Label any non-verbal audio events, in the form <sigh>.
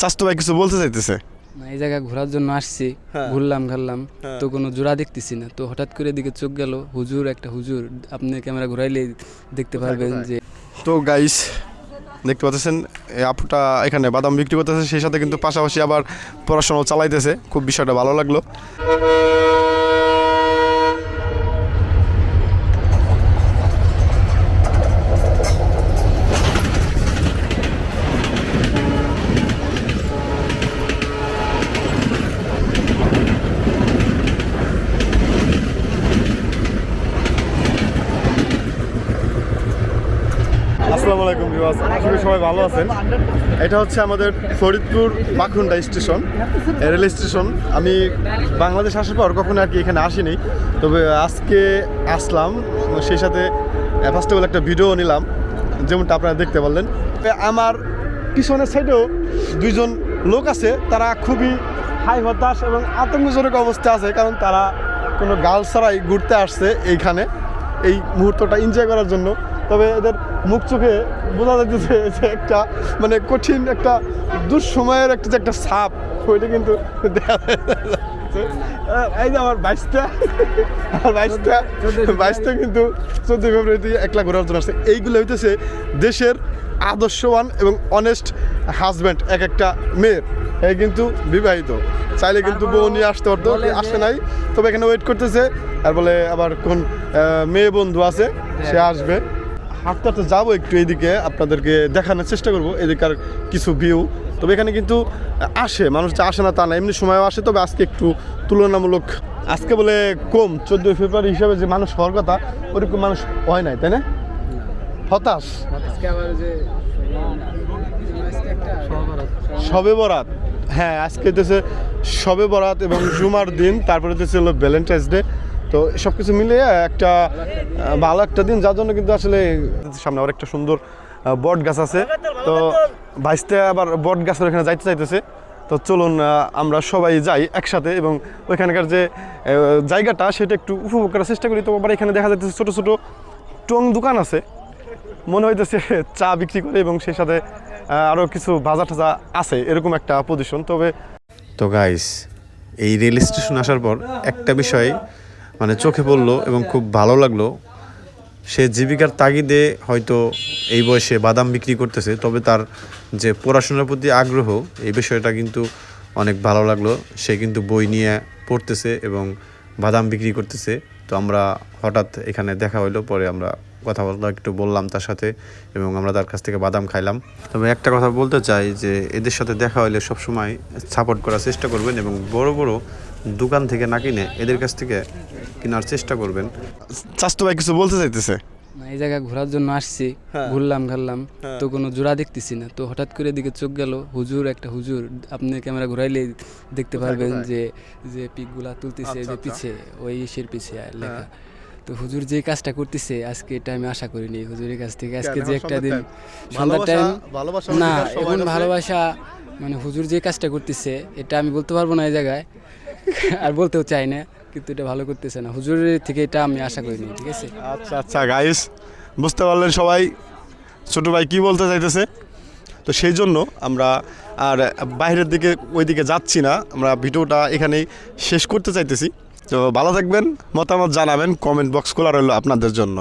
চাস্তু ভাই কিছু বলতে চাইতেছে? না এই জায়গা ঘোরার জন্য আসছি ঘুরলাম ঘুরলাম ঘারলাম হ্যাঁ। তো কোনো জোড়া দেখতেছি না। তো হঠাৎ করে এদিকে চোখ গেল হুজুর একটা হুজুর আপনি ক্যামেরা ঘুরাইলে দেখতে পারবেন যে তো গাইস দেখতে পাচ্ছেন এই আপুটা এখানে বাদাম বিক্রি করতেছে সেই সাথে কিন্তু পাশাপাশি আবার পড়াশোনা চালাইতেছে খুব বিষয়টা ভালো লাগল। আসসালামু আলাইকুম সবাই ভালো আছেন। এটা হচ্ছে আমাদের Faridpur Bakhunda station rail station. আমি বাংলাদেশ আসার পর কখনো আর কি এখানে আসিনি, তবে আজকে আসলাম, সেই সাথে ফার্স্ট একটা ভিডিও নিলাম, যেমনটা আপনারা দেখতে পারলেন। আমার পিছনের সাইডেও দুইজন লোক আছে, তারা খুবই হাই হতাশ এবং আতঙ্কজনক অবস্থা আছে, কারণ তারা কোনো গার্ল ছাড়াই ঘুরতে আসছে এইখানে, এই মুহূর্তটা এনজয় করার জন্য। তবে এদের মুখ চোখে বোঝা যাইতেছে যে একটা মানে কঠিন একটা দুঃসময়ের একটা যে একটা ছাপ ওইটা কিন্তু যাচ্ছে। এই যে আমার বাইশটা আমার বাইশটা বাইশটা কিন্তু চোদ্দ ফেব্রুয়ারিতে একলা ঘোরার জন্য আসছে। এইগুলো হইতেছে দেশের আদর্শবান এবং অনেস্ট হাজব্যান্ড এক একটা মেয়ের। এই কিন্তু বিবাহিত। চাইলে কিন্তু বউ নিয়ে আসতে পারতো আসে নাই। তবে এখানে ওয়েট করতেছে আর বলে আবার কোন মেয়ে বন্ধু আছে সে আসবে। হাঁটতে হাঁটতে যাব একটু এইদিকে আপনাদেরকে দেখানোর চেষ্টা করব এদিকার কিছু ভিউ তবে এখানে কিন্তু আসে মানুষ যে আসে না তা না এমনি সময়ও আসে তবে আজকে একটু তুলনামূলক আজকে বলে কম। চোদ্দোই ফেব্রুয়ারি হিসাবে যে মানুষ হওয়ার কথা ওরকম মানুষ হয় নাই তাই না? হতাশ। সবে বরাত। হ্যাঁ আজকে হইতেছে সবে বরাত এবং জুমার দিন তারপরে হচ্ছে হলো ভ্যালেন্টাইন্স ডে তো সব কিছু মিলিয়ে একটা ভালো একটা দিন। যার জন্য কিন্তু আসলে সামনে আবার একটা সুন্দর বট গাছ আছে। তো বাইশটা আবার বট গাছের এখানে যাইতে চাইতেছে। তো চলুন আমরা সবাই যাই একসাথে এবং ওইখানকার যে জায়গাটা, সেটা একটু উপভোগ করার চেষ্টা করি। তো আবার এখানে দেখা যাচ্ছে ছোটো ছোটো টং দোকান আছে। মনে হইতেছে <laughs> চা বিক্রি করে এবং সেই সাথে আরও কিছু বাজার টাজা আছে, এরকম একটা পজিশন তবে তো গাইস এই রেল স্টেশন আসার পর একটা বিষয় মানে চোখে পড়ল এবং খুব ভালো লাগল। সে জীবিকার তাগিদে হয়তো এই বয়সে বাদাম বিক্রি করতেছে, তবে তার যে পড়াশোনার প্রতি আগ্রহ, এই বিষয়টা কিন্তু অনেক ভালো লাগল। সে কিন্তু বই নিয়ে পড়তেছে এবং বাদাম বিক্রি করতেছে। তো আমরা হঠাৎ এখানে দেখা হইল, পরে আমরা কথাবার্তা একটু বললাম তার সাথে এবং আমরা তার কাছ থেকে বাদাম খাইলাম। তবে একটা কথা বলতে চাই যে, এদের সাথে দেখা হলে সবসময় সাপোর্ট করার চেষ্টা করবেন এবং বড় বড় দোকান থেকে না কিনে এদের কাছ থেকে কেনার চেষ্টা করবেন। চাস্তু ভাই কিছু বলতে চাইতেছে? না এই জায়গা ঘোরার জন্য আসছি হ্যাঁ। ঘুরলাম ঘারলাম তো কোনো জোড়া দেখতেছি না। তো হঠাৎ করে দিকে চোখ গেল হুজুর একটা হুজুর আপনি ক্যামেরা ঘুরাইলে দেখতে পারবেন যে যে পিকগুলা তুলতেছে আচ্ছা, যে আচ্ছা। পিছে ওই ইসের পিছে লেখা। তো হুজুর যে কাজটা করতেছে আজকে এটা আমি আশা করিনি হুজুরের কাছ থেকে। আজকে যে একটা দিন সন্ধ্যার টাইম ভালোবাসা না এখন ভালোবাসা মানে হুজুর যে কাজটা করতেছে এটা আমি বলতে পারব না এই জায়গায়। <laughs> আর বলতেও চাই না, কিন্তু এটা ভালো করতেছে না। হুজুরের থেকে এটা আমি আশা করিনি ঠিক আছে? আচ্ছা আচ্ছা গাইস বুঝতে পারলেন সবাই ছোট ভাই কি বলতে চাইতেছে? তো সেই জন্য আমরা আর বাইরের দিকে ওই দিকে যাচ্ছি না। আমরা ভিডিওটা এখানেই শেষ করতে চাইতেছি। তো ভালো থাকবেন, মতামত জানাবেন কমেন্ট বক্স খোলা রইল আপনাদের জন্য।